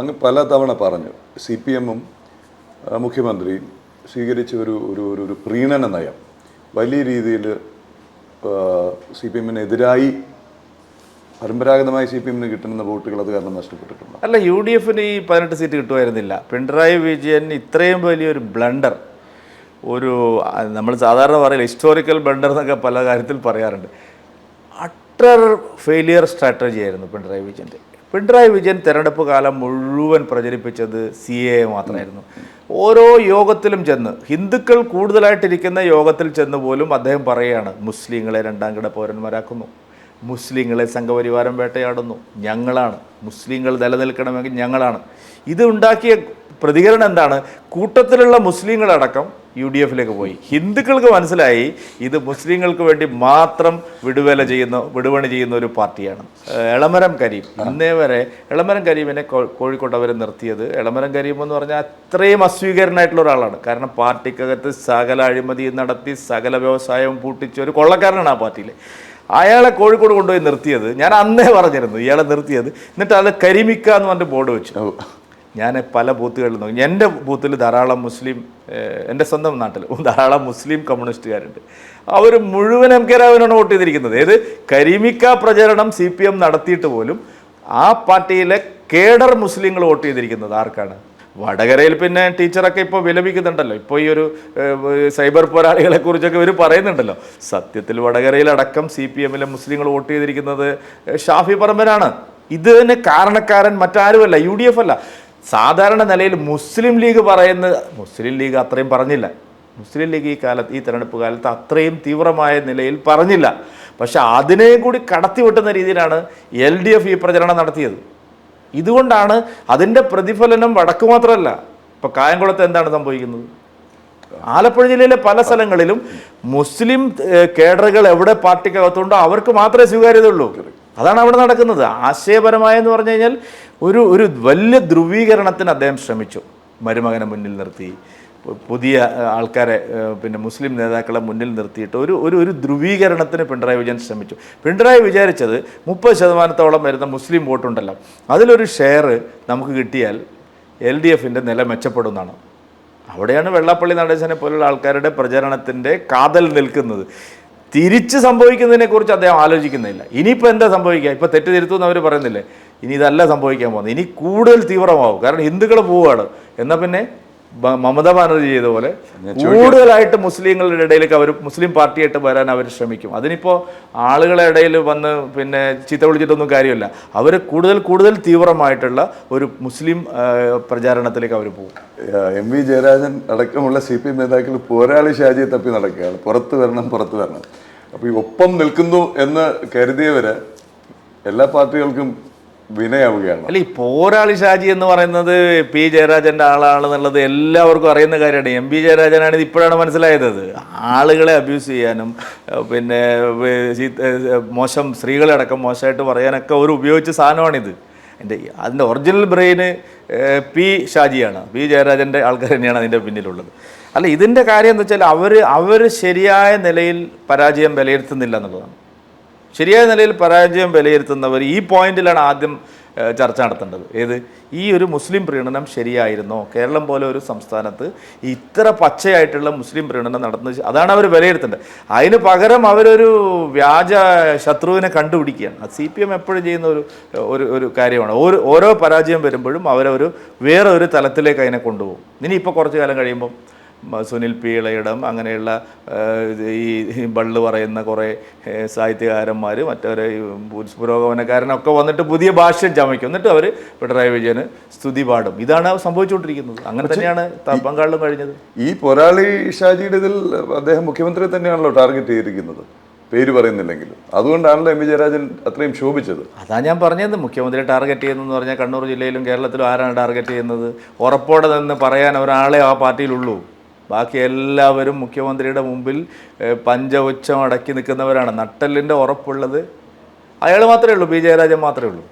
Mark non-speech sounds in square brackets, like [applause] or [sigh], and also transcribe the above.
അങ്ങ് പല തവണ പറഞ്ഞു. സി പി എമ്മും മുഖ്യമന്ത്രിയും സ്വീകരിച്ച ഒരു ഒരു ഒരു ഒരു പ്രീണന നയം. വലിയ രീതിയിൽ സി പി എമ്മിനെതിരായി പരമ്പരാഗതമായി സി പി എമ്മിന് കിട്ടുന്ന വോട്ടുകൾ അത് കാരണം നഷ്ടപ്പെട്ടിട്ടുണ്ട്. അല്ല യു ഡി എഫിന് ഈ പതിനെട്ട് സീറ്റ് കിട്ടുമായിരുന്നില്ല. പിണറായി വിജയൻ ഇത്രയും വലിയൊരു ബ്ലണ്ടർ ഒരു നമ്മൾ സാധാരണ പറയില്ല ഹിസ്റ്റോറിക്കൽ ബ്ലണ്ടർ എന്നൊക്കെ പല കാര്യത്തിൽ പറയാറുണ്ട്. അട്ടർ ഫെയിലിയർ സ്ട്രാറ്റജി ആയിരുന്നു പിണറായി വിജയന്റെ പിണറായി വിജയൻ തെരഞ്ഞെടുപ്പ് കാലം മുഴുവൻ പ്രചരിപ്പിച്ചത് സി എ മാത്രമായിരുന്നു. ഓരോ യോഗത്തിലും ചെന്ന് ഹിന്ദുക്കൾ കൂടുതലായിട്ടിരിക്കുന്ന യോഗത്തിൽ ചെന്ന് പോലും അദ്ദേഹം പറയുകയാണ് മുസ്ലിങ്ങളെ രണ്ടാം കിട പൗരന്മാരാക്കുന്നു. മുസ്ലിങ്ങളെ സംഘപരിവാരം വേട്ടയാടുന്നു. ഞങ്ങളാണ്. മുസ്ലിങ്ങൾ നിലനിൽക്കണമെങ്കിൽ ഞങ്ങളാണ്. ഇത് ഉണ്ടാക്കിയ പ്രതികരണം എന്താണ്? കൂട്ടത്തിലുള്ള മുസ്ലിങ്ങളടക്കം യു ഡി എഫിലേക്ക് പോയി. ഹിന്ദുക്കൾക്ക് മനസ്സിലായി ഇത് മുസ്ലിങ്ങൾക്ക് വേണ്ടി മാത്രം വിടുവല ചെയ്യുന്ന വിടുവണി ചെയ്യുന്ന ഒരു പാർട്ടിയാണ്. എളമരം കരീം. ഇന്നേ വരെ എളമരം കരീമിനെ കോഴിക്കോട്ട് അവർ നിർത്തിയത്. എളമരം കരീം എന്ന് പറഞ്ഞാൽ അത്രയും അസ്വീകാരനായിട്ടുള്ള ഒരാളാണ്. കാരണം പാർട്ടിക്കകത്ത് സകല അഴിമതി നടത്തി സകല വ്യവസായവും പൂട്ടിച്ച ഒരു കൊള്ളക്കാരനാണ് ആ പാർട്ടിയിൽ അയാളെ കോഴിക്കോട് കൊണ്ടുപോയി നിർത്തിയത് ഞാൻ അന്നേ പറഞ്ഞിരുന്നു ഇയാളെ നിർത്തിയത്. എന്നിട്ട് അത് കരിമിക്ക എന്ന് പറഞ്ഞിട്ട് ബോർഡ് വെച്ചു. ഞാൻ പല ബൂത്തുകളിൽ നോക്കി. എന്റെ ബൂത്തിൽ ധാരാളം മുസ്ലിം എന്റെ സ്വന്തം നാട്ടിൽ [laughs] ധാരാളം മുസ്ലിം കമ്മ്യൂണിസ്റ്റുകാരുണ്ട്. അവർ മുഴുവൻ എം കെ രാഘവനാണ് വോട്ട് ചെയ്തിരിക്കുന്നത്. ഏത്? കരിമിക്ക പ്രചരണം സി പി എം നടത്തിയിട്ട് പോലും ആ പാർട്ടിയിലെ കേഡർ മുസ്ലിങ്ങൾ വോട്ട് ചെയ്തിരിക്കുന്നത് ആർക്കാണ്? വടകരയിൽ പിന്നെ ടീച്ചറൊക്കെ ഇപ്പോൾ വിലപിക്കുന്നുണ്ടല്ലോ. ഇപ്പോൾ ഈ ഒരു സൈബർ പോരാളികളെ കുറിച്ചൊക്കെ ഇവർ പറയുന്നുണ്ടല്ലോ. സത്യത്തിൽ വടകരയിലടക്കം സി പി എമ്മിലെ മുസ്ലിങ്ങൾ വോട്ട് ചെയ്തിരിക്കുന്നത് ഷാഫി പറമ്പനാണ്. ഇതിന് കാരണക്കാരൻ മറ്റാരുമല്ല യു ഡി എഫ് അല്ല. സാധാരണ നിലയിൽ മുസ്ലിം ലീഗ് പറയുന്ന മുസ്ലിം ലീഗ് അത്രയും പറഞ്ഞില്ല. മുസ്ലിം ലീഗ് ഈ കാലത്ത് ഈ തെരഞ്ഞെടുപ്പ് കാലത്ത് അത്രയും തീവ്രമായ നിലയിൽ പറഞ്ഞില്ല. പക്ഷെ അതിനെയും കൂടി കടത്തിവിട്ടുന്ന രീതിയിലാണ് എൽ ഡി എഫ് ഈ പ്രചരണം നടത്തിയത്. ഇതുകൊണ്ടാണ് അതിന്റെ പ്രതിഫലനം വടക്ക് മാത്രമല്ല ഇപ്പോൾ കായംകുളത്ത് എന്താണ് സംഭവിക്കുന്നത്? ആലപ്പുഴ ജില്ലയിലെ പല സ്ഥലങ്ങളിലും മുസ്ലിം കേഡറുകൾ എവിടെ പാർട്ടിക്കകത്തുണ്ടോ അവർക്ക് മാത്രമേ സ്വീകാര്യതയുള്ളൂ. അതാണ് അവിടെ നടക്കുന്നത്. ആശയപരമായെന്ന് പറഞ്ഞു കഴിഞ്ഞാൽ ഒരു ഒരു വലിയ ധ്രുവീകരണത്തിന് അദ്ദേഹം ശ്രമിച്ചു. മരുമകനെ മുന്നിൽ നിർത്തി പുതിയ ആൾക്കാരെ പിന്നെ മുസ്ലിം നേതാക്കളെ മുന്നിൽ നിർത്തിയിട്ട് ഒരു ഒരു ഒരു ധ്രുവീകരണത്തിന് പിണറായി വിജയൻ ശ്രമിച്ചു. പിണറായി വിചാരിച്ചത് മുപ്പത് ശതമാനത്തോളം വരുന്ന മുസ്ലിം വോട്ടുണ്ടല്ലോ. അതിലൊരു ഷെയർ നമുക്ക് കിട്ടിയാൽ എൽ ഡി എഫിന്റെ നില മെച്ചപ്പെടുന്നതാണ്. അവിടെയാണ് വെള്ളാപ്പള്ളി നടേശനെ പോലുള്ള ആൾക്കാരുടെ പ്രചരണത്തിന്റെ കാതൽ നിൽക്കുന്നത്. തിരിച്ച് സംഭവിക്കുന്നതിനെ കുറിച്ച് അദ്ദേഹം ആലോചിക്കുന്നില്ല. ഇനിയിപ്പോൾ എന്താ സംഭവിക്കുക? ഇപ്പോൾ തെറ്റ് തിരുത്തുമെന്ന് അവർ പറയുന്നില്ലേ? ഇനി ഇതല്ല സംഭവിക്കാൻ പോകുന്നത്. ഇനി കൂടുതൽ തീവ്രമാവും. കാരണം ഹിന്ദുക്കൾ പോവുകയാണ്. എന്നാൽ പിന്നെ? മമതാ ബാനർജി ചെയ്ത പോലെ കൂടുതലായിട്ട് മുസ്ലിങ്ങളുടെ ഇടയിലേക്ക് അവർ മുസ്ലിം പാർട്ടിയായിട്ട് വരാൻ അവർ ശ്രമിക്കും. അതിനിപ്പോൾ ആളുകളുടെ ഇടയിൽ വന്ന് പിന്നെ ചീത്ത വിളിച്ചിട്ടൊന്നും കാര്യമില്ല. അവർ കൂടുതൽ കൂടുതൽ തീവ്രമായിട്ടുള്ള ഒരു മുസ്ലിം പ്രചാരണത്തിലേക്ക് അവർ പോകും. എം വി ജയരാജൻ അടക്കമുള്ള സി പി എം നേതാക്കൾ പോരാളി ഷാജിയെ തപ്പി നടക്കുകയാണ്. പുറത്തു വരണം പുറത്തു വരണം. അപ്പോൾ ഈ ഒപ്പം നിൽക്കുന്നു എന്ന് കരുതിയവർ എല്ലാ പാർട്ടികൾക്കും വിനയാവുകയാണ്. അല്ല ഈ പോരാളി ഷാജി എന്ന് പറയുന്നത് പി ജയരാജന്റെ ആളാണെന്നുള്ളത് എല്ലാവർക്കും അറിയുന്ന കാര്യമാണ്. എം പി ജയരാജനാണ് ഇത് ഇപ്പോഴാണ് മനസ്സിലായത്. ആളുകളെ അബ്യൂസ് ചെയ്യാനും പിന്നെ മോശം സ്ത്രീകളെ അടക്കം മോശമായിട്ട് പറയാനൊക്കെ ഒരു ഉപയോഗിച്ച സാധനമാണിത്. എന്റെ അതിന്റെ ഒറിജിനൽ ബ്രെയിന് പി ഷാജിയാണ്. പി ജയരാജന്റെ ആൾക്കാർ തന്നെയാണ് അതിന്റെ പിന്നിലുള്ളത്. അല്ല ഇതിന്റെ കാര്യം എന്ന് വെച്ചാൽ അവർ അവർ ശരിയായ നിലയിൽ പരാജയം വിലയിരുത്തുന്നില്ല എന്നുള്ളതാണ്. ശരിയായ നിലയിൽ പരാജയം വിലയിരുത്തുന്നവർ ഈ പോയിന്റിലാണ് ആദ്യം ചർച്ച നടത്തേണ്ടത്. ഏത്? ഈ ഒരു മുസ്ലിം പ്രീണനം ശരിയായിരുന്നോ? കേരളം പോലെ ഒരു സംസ്ഥാനത്ത് ഇത്ര പച്ചയായിട്ടുള്ള മുസ്ലിം പ്രീണനം നടന്നു അതാണ് അവർ വിലയിരുത്തേണ്ടത്. അതിന് പകരം അവരൊരു വ്യാജ ശത്രുവിനെ കണ്ടുപിടിക്കുകയാണ്. അത് സി പി എം എപ്പോഴും ചെയ്യുന്ന ഒരു ഒരു ഒരു കാര്യമാണ്. ഓരോ ഓരോ പരാജയം വരുമ്പോഴും അവരൊരു വേറെ ഒരു തലത്തിലേക്ക് അതിനെ കൊണ്ടുപോകും. ഇനി ഇപ്പോൾ കുറച്ച് കാലം കഴിയുമ്പം സുനിൽ പി ഇളയിടം അങ്ങനെയുള്ള ഈ ബള്ള് പറയുന്ന കുറേ സാഹിത്യകാരന്മാർ മറ്റവരെ പുരോഗമനക്കാരനൊക്കെ വന്നിട്ട് പുതിയ ഭാഷ ചമയ്ക്കും. എന്നിട്ട് അവർ പിണറായി വിജയന് സ്തുതി പാടും. ഇതാണ് സംഭവിച്ചുകൊണ്ടിരിക്കുന്നത്. അങ്ങനെ തന്നെയാണ് പങ്കാളിലും കഴിഞ്ഞത്. ഈ പോരാളി ഷാജിയുടെ ഇതിൽ അദ്ദേഹം മുഖ്യമന്ത്രി തന്നെയാണല്ലോ ടാർഗറ്റ് ചെയ്തിരിക്കുന്നത്. പേര് പറയുന്നില്ലെങ്കിലും. അതുകൊണ്ടാണല്ലോ എം വി ജയരാജൻ അത്രയും ശോഭിച്ചത് അതാ ഞാൻ പറഞ്ഞത്. മുഖ്യമന്ത്രി ടാർഗറ്റ് ചെയ്യുന്നതെന്ന് പറഞ്ഞാൽ കണ്ണൂർ ജില്ലയിലും കേരളത്തിലും ആരാണ് ടാർഗറ്റ് ചെയ്യുന്നത്? ഉറപ്പോടെ നിന്ന് പറയാൻ ഒരാളെ ആ പാർട്ടിയിലുള്ളൂ. ബാക്കി എല്ലാവരും മുഖ്യമന്ത്രിയുടെ മുമ്പിൽ പഞ്ചവച്ചം അടക്കി നിൽക്കുന്നവരാണ്. നട്ടലിന്റെ ഉറപ്പുള്ളത് അയാൾ മാത്രമേ ഉള്ളൂ ബി ജയരാജൻ മാത്രമേ ഉള്ളൂ.